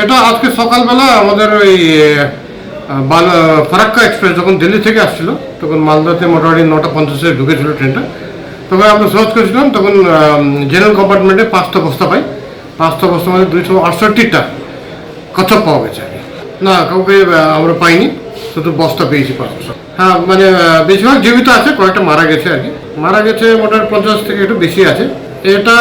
এটা আজকে সকালবেলা আমাদের ওই ফারাক্কা এক্সপ্রেস যখন দিল্লি থেকে আসছিল, তখন মালদাতে মোটামুটি নটা পঞ্চাশে ঢুকেছিল ট্রেনটা। তখন আমরা সার্চ করেছিলাম, তখন জেনারেল কম্পার্টমেন্টে পাঁচটা বস্তা পাই। পাঁচটা বস্তা মধ্যে দুইশো আটষট্টিটা কচ্ছপ পাওয়া গেছে। না, কাউকে আমরা পাইনি, শুধু বস্তা পেয়েছি পাঁচটা হ্যাঁ মানে বেশিরভাগ জীবিত আছে, কয়েকটা মারা গেছে আর কি। মারা গেছে মোটামুটি পঞ্চাশ থেকে একটু বেশি আছে। এটা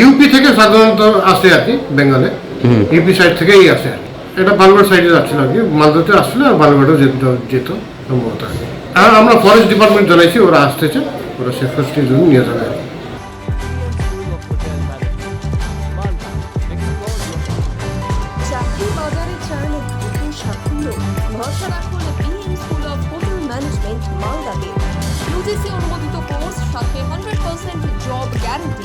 ইউপি থেকে সাধারণত আসে আর কি, বেঙ্গলে। ইউপি সাইড থেকেই আসে। এটা বালগড় সাইডে যাচ্ছিল আর কি মালদাতে আসলে আর বালগড়েও যেত যেত সম্ভবত আর আমরা ফরেস্ট ডিপার্টমেন্ট জানাইছি ওরা আসতেছে ওরা সেফেস্টির জন্য নিয়ে যাবে। অনুমোদিত কোর্স সাথে hundred percent job guarantee